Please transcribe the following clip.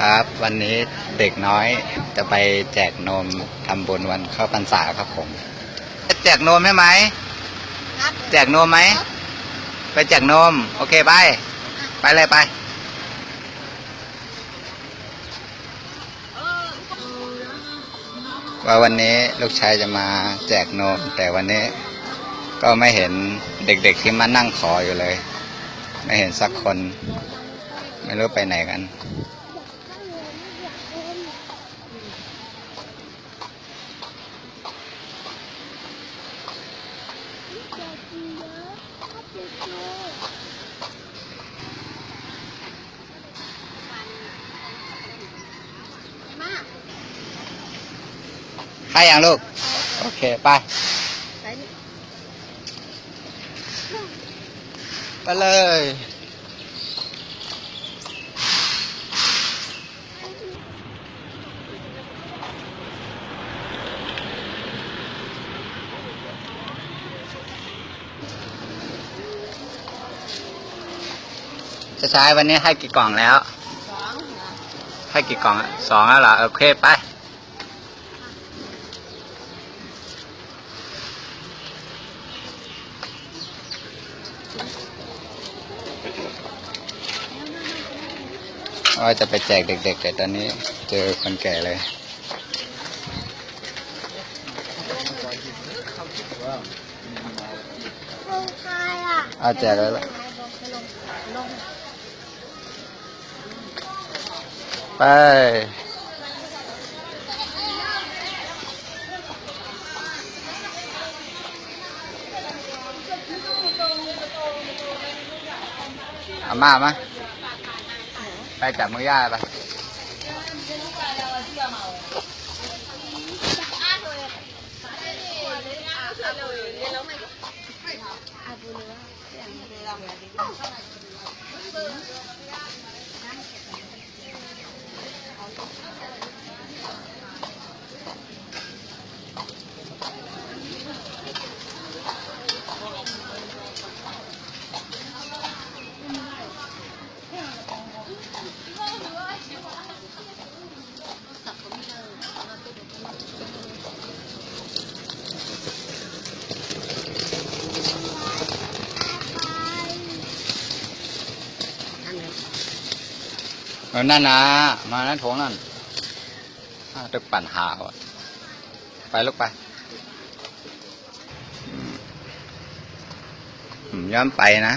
ครับ วันนี้เด็กน้อยจะไปแจกนมทำบุญวันเข้าพรรษาครับผม แจกนมใช่ไหมครับแจกนมไหมไปแจกนม โอเคไปไปเลยไปว่าวันนี้ลูกชายจะมาแจกนม แต่วันนี้ก็ไม่เห็นเด็กๆที่มานั่งขออยู่เลย ไม่เห็นสักคน ไม่รู้ไปไหนกัน มาให้ยังลูก โอเค ไป ใส่นี่ ไปเลย จะใช้วันนี้ให้กี่กล่องแล้ว สองนะให้กี่กล่องอะสองแล้วเหรอโอเคไป ว่าจะไปแจกเด็กๆแต่ตอนนี้เจอคนแก่เลยล งคายอะเอาแจกแล้วล่ะลงลงไปเอามามาไปจับมือย่าไป 这样子的让 อนั่นนะมานั่นโถงนั่นตึกปั่นหาวไปลูกไปย้อนไปนะ